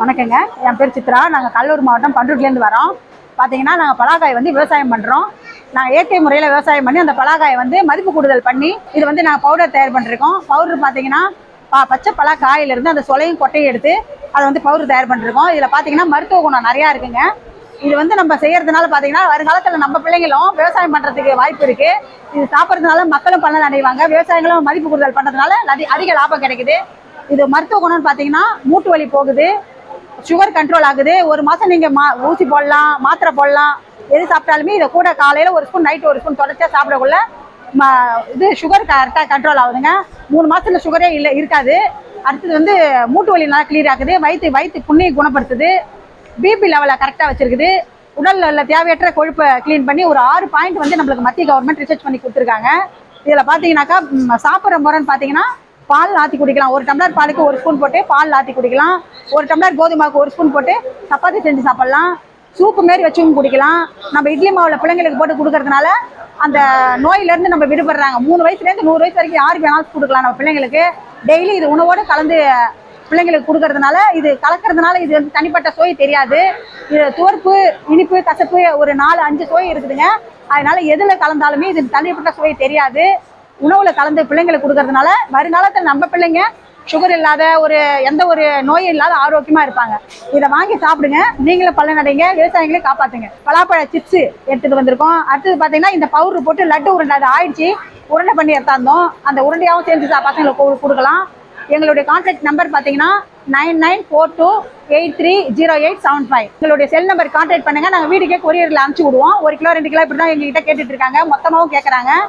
வணக்கங்க. என் பேர் சித்ரா. நாங்கள் கடலூர் மாவட்டம் பண்ருட்டிலேருந்து வரோம். பார்த்தீங்கன்னா நாங்கள் பலாக்காய் வந்து விவசாயம் பண்ணுறோம் நாங்கள் இயற்கை முறையில் விவசாயம் பண்ணி அந்த பலாக்காயை வந்து மதிப்பு கூடுதல் பண்ணி இது வந்து நாங்கள் பவுடர் தயார் பண்ணிருக்கோம் பவுடர் பார்த்தீங்கன்னா பச்சை பலாக்காயிலிருந்து அந்த சொலையும் கொட்டையும் எடுத்து அதை வந்து பவுடர் தயார் பண்ணிருக்கோம் இதில் பார்த்தீங்கன்னா மருத்துவ குணம் நிறையா இருக்குங்க. இது வந்து நம்ம செய்யறதுனால பார்த்தீங்கன்னா வருங்காலத்தில் நம்ம பிள்ளைங்களும் விவசாயம் பண்ணுறதுக்கு வாய்ப்பு இருக்குது இது சாப்பிட்றதுனால மக்களும் பலன் அடைவாங்க. விவசாயிகளும் மதிப்பு கூடுதல் பண்ணுறதுனால அதிக லாபம் கிடைக்குது. இது மருத்துவ குணம்னு பார்த்தீங்கன்னா மூட்டு வலி போகுது. சுகர் கண்ட்ரோல் ஆகுது. ஒரு மாதம் நீங்கள் மா ஊசி போடலாம் மாத்திரை போடலாம் எது சாப்பிட்டாலுமே இதை கூட காலையில் ஒரு ஸ்பூன் நைட் ஒரு ஸ்பூன் தொடர்ச்சியாக சாப்பிடக்குள்ள ம இது சுகர் கரெக்டாக கண்ட்ரோல் ஆகுதுங்க. மூணு மாதத்தில் சுகரே இல்லை இருக்காது. அடுத்தது வந்து மூட்டு வலி நல்லா கிளியர் ஆகுது. வயிற்று வயிற்று புண்ணியை குணப்படுத்துது. பிபி லெவலை கரெக்டாக வச்சிருக்குது. உடலில் உள்ள தேவையற்ற கொழுப்பை க்ளீன் பண்ணி ஒரு ஆறு பாயிண்ட் வந்து நம்மளுக்கு மத்திய கவர்மெண்ட் ரிசர்ச் பண்ணி கொடுத்துருக்காங்க. இதில் பார்த்தீங்கன்னாக்கா சாப்பிட்ற முறைன்னு பார்த்தீங்கன்னா பால் ஆற்றி குடிக்கலாம். ஒரு டம்ளர் பாலுக்கு ஒரு ஸ்பூன் போட்டு பால் ஆற்றி குடிக்கலாம். ஒரு டம்ளர் கோதுமாவுக்கு ஒரு ஸ்பூன் போட்டு சப்பாத்தி செஞ்சு சாப்பிட்லாம். சூப்பு மாரி வச்சும் குடிக்கலாம். நம்ம இட்லி மாவில் பிள்ளைங்களுக்கு போட்டு கொடுக்கறதுனால அந்த நோயிலேருந்து நம்ம விடுபடுறாங்க. மூணு வயசுலேருந்து நூறு வயசு வரைக்கும் யாருக்கு வேணாலும் கொடுக்கலாம் நம்ம பிள்ளைங்களுக்கு. டெய்லி இது உணவோடு கலந்து பிள்ளைங்களுக்கு கொடுக்கறதுனால இது கலக்கிறதுனால இது வந்து தனிப்பட்ட சுவை தெரியாது. இது துவர்ப்பு இனிப்பு கசப்பு ஒரு நாலு அஞ்சு சுவை இருக்குதுங்க. அதனால எதில் கலந்தாலுமே இது தனிப்பட்ட சுவை தெரியாது. உணவுல கலந்து பிள்ளைங்களுக்கு கொடுக்கறதுனால வருங்காலத்தில் நம்ம பிள்ளைங்க சுகர் இல்லாத ஒரு எந்த ஒரு நோயும் இல்லாத ஆரோக்கியமா இருப்பாங்க. இதை வாங்கி சாப்பிடுங்க. நீங்களும் பலனடைங்க விவசாயிகளையும் காப்பாத்துங்க. பலாப்பழ சிப்ஸ் எடுத்துட்டு வந்திருக்கோம். அடுத்தது பார்த்தீங்கன்னா இந்த பவுடர் போட்டு லட்டு உருண்டை அது ஆயிடுச்சு. உருண்டை பண்ணி எடுத்தாந்தோம். அந்த உருண்டையாகவும் சேர்ந்து சா- பசங்களுக்கு கொடுக்கலாம். எங்களுடைய கான்டாக்ட் நம்பர் பார்த்தீங்கன்னா nine nine four two eight three zero eight seven five எங்களுடைய செல் நம்பர் கான்டாக்ட் பண்ணுங்க. நாங்கள் வீட்டுக்கே கொரியரில் அனுப்பிச்சு விடுவோம். ஒரு கிலோ ரெண்டு கிலோ இப்படி தான் எங்ககிட்ட கேட்டுட்டு இருக்காங்க. மொத்தமாகவும் கேட்குறாங்க